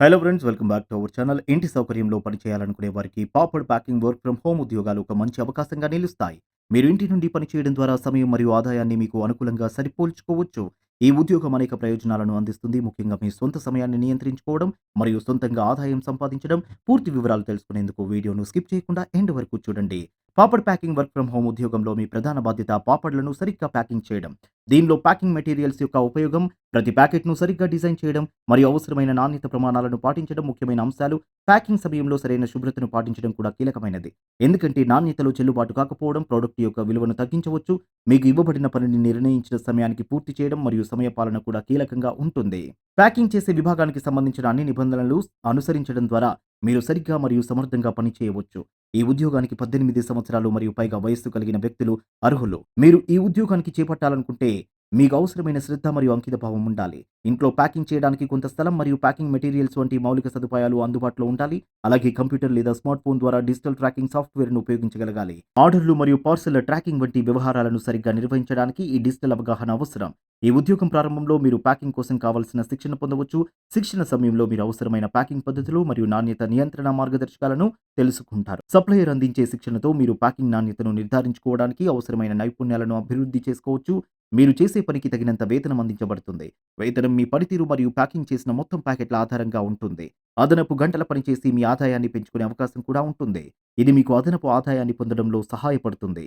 Hello friends welcome back to our channel ఇంటి సౌకర్యంలో పనిచేయాలనుకునే వారికి papad packing work from home ఉద్యోగాలు ఒక మంచి అవకాశంగా నిలుస్తాయి. మీరు ఇంటి నుండి పనిచేయడం ద్వారా సమయం మరియు ఆదాయాన్ని మీకు అనుకూలంగా సరిపోల్చుకోవచ్చు. ఈ ఉద్యోగం అనేక ప్రయోజనాలను అందిస్తుంది. ముఖ్యంగా మీ సొంత సమయాన్ని నియంత్రించుకోవడం మరియు సొంతంగా ఆదాయం సంపాదించడం పూర్తి వివరాలు తెలుసుకునేందుకు వీడియోను స్కిప్ చేయకుండా ఎండ్ వరకు చూడండి. Papad packing work from home ఉద్యోగంలో మీ ప్రధాన బాధ్యత పాపడ్లను సరిగ్గా ప్యాకింగ్ చేయడం. దీనిలో ప్యాకింగ్ మెటీరియల్స్ యొక్క ఉపయోగం ప్రతి ప్యాకెట్ను సరిగ్గా డిజైన్ చేయడం మరియు అవసరమైన నాణ్యత ప్రమాణాలను పాటించడం ముఖ్యమైన అంశాలు. ప్యాకింగ్ సమయంలో సరైన శుభ్రతను పాటించడం కూడా కీలకమైనది. ఎందుకంటే నాణ్యతలో చెల్లుబాటు కాకపోవడం ప్రోడక్ట్ యొక్క విలువను తగ్గించవచ్చు. మీకు ఇవ్వబడిన పనిని నిర్ణయించిన సమయానికి పూర్తి చేయడం మరియు సమయపాలన కూడా కీలకంగా ఉంటుంది. ప్యాకింగ్ చేసే విభాగానికి సంబంధించిన అన్ని నిబంధనలు అనుసరించడం ద్వారా మీరు సరిగ్గా మరియు సమర్థంగా పనిచేయవచ్చు. ఈ ఉద్యోగానికి పద్దెనిమిది సంవత్సరాలు మరియు పైగా వయస్సు కలిగిన వ్యక్తులు అర్హులు. మీరు ఈ ఉద్యోగానికి చేపట్టాలనుకుంటే మీకు అవసరమైన శ్రద్ధ మరియు అంకితభావం ఉండాలి. ఇంట్లో ప్యాకింగ్ చేయడానికి కొంత స్థలం మరియు ప్యాకింగ్ మెటీరియల్స్ వంటి మౌలిక సదుపాయాలు అందుబాటులో ఉండాలి. అలాగే కంప్యూటర్ లేదా స్మార్ట్ ఫోన్ ద్వారా డిజిటల్ ట్రాకింగ్ సాఫ్ట్వేర్ను ఉపయోగించగలగాలి. ఆర్డర్లు మరియు పార్సల్ ట్రాకింగ్ వంటి వ్యవహారాలను సరిగ్గా నిర్వహించడానికి ఈ డిజిటల్ అవగాహన అవసరం. ఈ ఉద్యోగం ప్రారంభంలో మీరు ప్యాకింగ్ కోసం కావాల్సిన శిక్షణ పొందవచ్చు. శిక్షణ సమయంలో మీరు అవసరమైన ప్యాకింగ్ పద్ధతులు మరియు నాణ్యత నియంత్రణ మార్గదర్శకాలను తెలుసుకుంటారు. సప్లయర్ అందించే శిక్షణతో మీరు ప్యాకింగ్ నాణ్యతను నిర్ధారించుకోవడానికి అవసరమైన నైపుణ్యాలను అభివృద్ధి చేసుకోవచ్చు. మీరు చేసే పనికి తగినంత వేతనం అందించబడుతుంది. వేతనం మీ పనితీరు మరియు ప్యాకింగ్ చేసిన మొత్తం ప్యాకెట్ల ఆధారంగా ఉంటుంది. అదనపు గంటల పనిచేసి మీ ఆదాయాన్ని పెంచుకునే అవకాశం కూడా ఉంటుంది. ఇది మీకు అదనపు ఆదాయాన్ని పొందడంలో సహాయపడుతుంది.